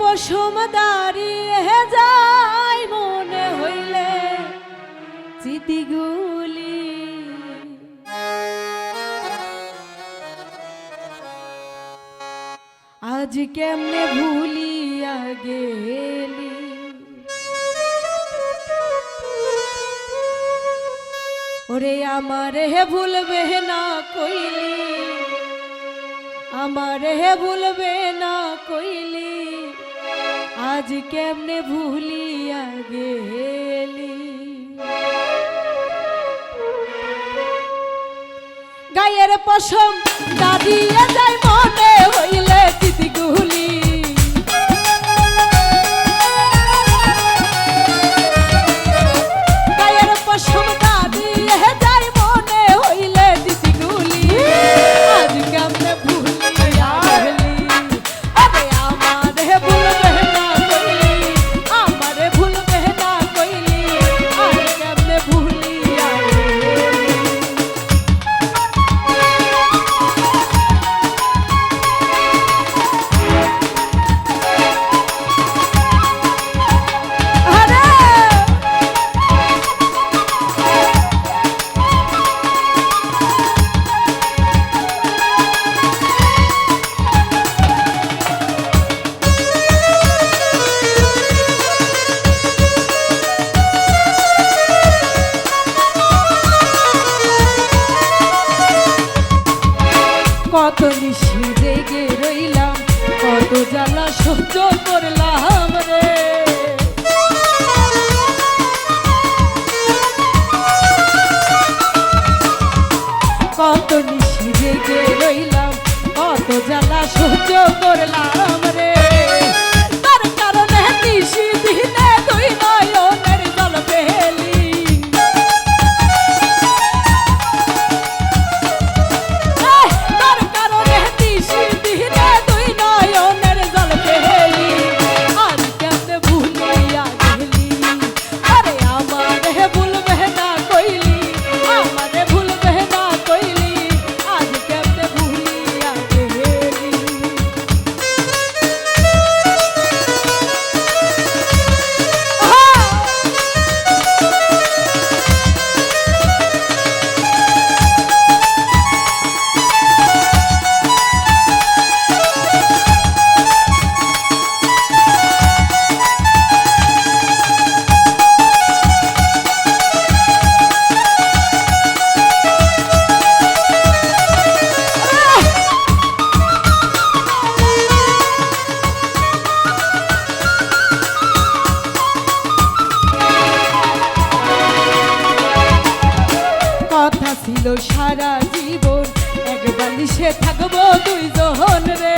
পশম দাঁড়িয়ে যায় মনে হইলে স্মৃতিগুলি আজ কেমনে ভুলিয়া গেলি? ওরে আমার হে ভুলবে না কইলি? আমার হে ভুলবে না কইলি। আজ কেমনে ভুলিয়া গেলি। গায়ের পশম দাদিয়ে যায় জেগে রইলাম কত করলাম রে। কত নিশি জেগে রইলাম কত জ্বালা সহ্য করলাম সারা জীবন। এক সে থাকব তুই তো রে।